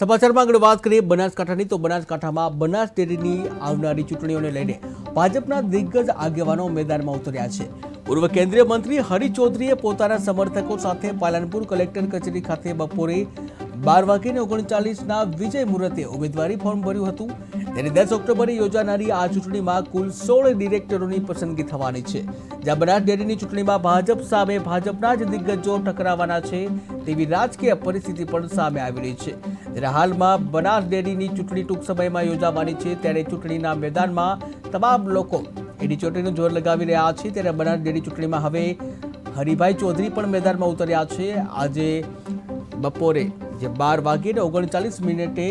સમાચારમાં આગળ વાત કરીએ બનાસકાંઠાની. તો બનાસકાંઠામાં બનાસ ડેરીની આવનારી ચૂંટણીઓને લઈને ભાજપના દિગ્ગજ આગેવાનો મેદાનમાં ઉતર્યા છે. પૂર્વ કેન્દ્રીય મંત્રી હરિ ચૌધરીએ પોતાના સમર્થકો સાથે પાલનપુર કલેક્ટર કચેરી ખાતે બપોરે બાર વાગીને ઓગણચાલીસના વિજય મુહૂર્તે ઉમેદવારી ફોર્મ ભર્યું હતું. ત્યારે દસ ઓક્ટોબરે યોજાનારી આ ચૂંટણીમાં કુલ સોળ ડિરેક્ટરોની પસંદગી થવાની છે. જ્યાં બનાસ ડેરીની ચૂંટણીમાં ભાજપ સામે ભાજપના જ દિગ્ગજો ટકરાવાના છે તેવી રાજકીય પરિસ્થિતિ પણ સામે આવી રહી છે. ત્યારે હાલમાં બનાસ ડેરીની ચૂંટણી ટૂંક સમયમાં યોજાવાની છે. ત્યારે ચૂંટણીના મેદાનમાં તમામ લોકો એની ચૂંટણીનું જોર લગાવી રહ્યા છે. ત્યારે બનાસ ડેરી ચૂંટણીમાં હવે હરિભાઈ ચૌધરી પણ મેદાનમાં ઉતર્યા છે. આજે બપોરે જે બાર વાગ્યે ઓગણચાલીસ મિનિટે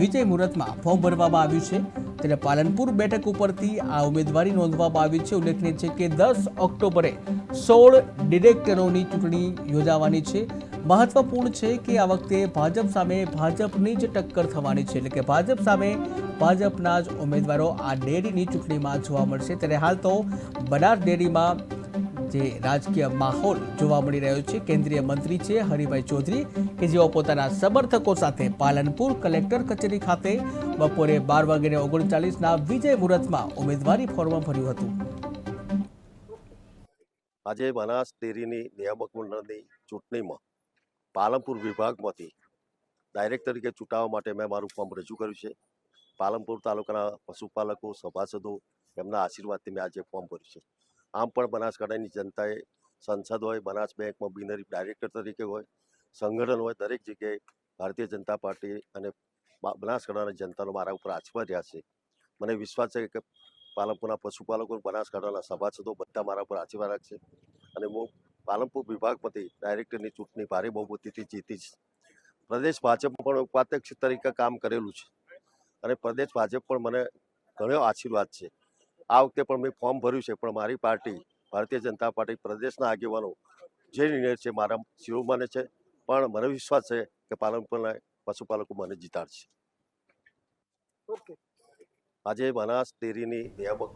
વિજય મુહૂર્તમાં ફોર્મ ભરવામાં આવ્યું છે. ત્યારે પાલનપુર બેઠક ઉપરથી આ ઉમેદવારી નોંધવામાં આવી છે. ઉલ્લેખનીય છે કે દસ ઓક્ટોબરે સોળ ડિરેક્ટરોની ચૂંટણી યોજાવાની છે. મહત્વપૂર્ણ છે કે આ વખતે ભાજપ સામે ભાજપની જ ટક્કર થવાની છે. એટલે કે ભાજપ સામે ભાજપના જ ઉમેદવારો આ ડેરીની ચૂંટણીમાં જોવા મળશે. ત્યારે હાલ તો બનાસ ડેરીમાં જે રાજકીય માહોલ જોવા મળી રહ્યો છે, કેન્દ્રીય મંત્રી છે હરિભાઈ ચૌધરી, કે જેઓ પોતાના સમર્થકો સાથે પાલનપુર કલેક્ટર કચેરી ખાતે બપોરે બાર વાગ્યે ઓગણચાલીસના વિજય મુહૂર્તમાં ઉમેદવારી ફોર્મ ભર્યું હતું. આજે બનાસ ડેરીની નિયામક મંડળની ચૂંટણીમાં પાલનપુર વિભાગમાંથી ડાયરેક્ટ તરીકે ચૂંટાવા માટે મેં મારું ફોર્મ રજૂ કર્યું છે. પાલનપુર તાલુકાના પશુપાલકો, સભાસદો એમના આશીર્વાદથી મેં આજે ફોર્મ ભર્યું છે. આમ પણ બનાસકાંઠાની જનતાએ સંસદ હોય, બનાસ બેંકમાં બિનરી ડાયરેક્ટર તરીકે હોય, સંગઠન હોય, દરેક જગ્યાએ ભારતીય જનતા પાર્ટી અને બનાસકાંઠાના જનતાનો મારા ઉપર આશીર્વાદ રહ્યા છે. મને વિશ્વાસ છે કે પાલનપુરના પશુપાલકો, બનાસકાંઠાના સભાસદો બધા મારા ઉપર આશીર્વાદ રાખશે અને હું પાલનપુર વિભાગમાંથી ડાયરેક્ટરની ચૂંટણી ભારે બહુમતીથી છે પ્રદેશ ભાજપ પણ ઉપાધ્યક્ષ તરીકે કામ કરેલું છે અને પ્રદેશ ભાજપ પણ મને ઘણો આશીર્વાદ છે. આ વખતે પણ મેં ફોર્મ ભર્યું છે પણ મારી પાર્ટી ભારતીય જનતા પાર્ટી પ્રદેશના આગેવાનો જે નિર્ણય છે મારા શિરોમાને છે પણ મને વિશ્વાસ છે કે પાલનપુરના પશુપાલકો મને જીતાડશે. આજે બનાસ ડેરીની નિયામક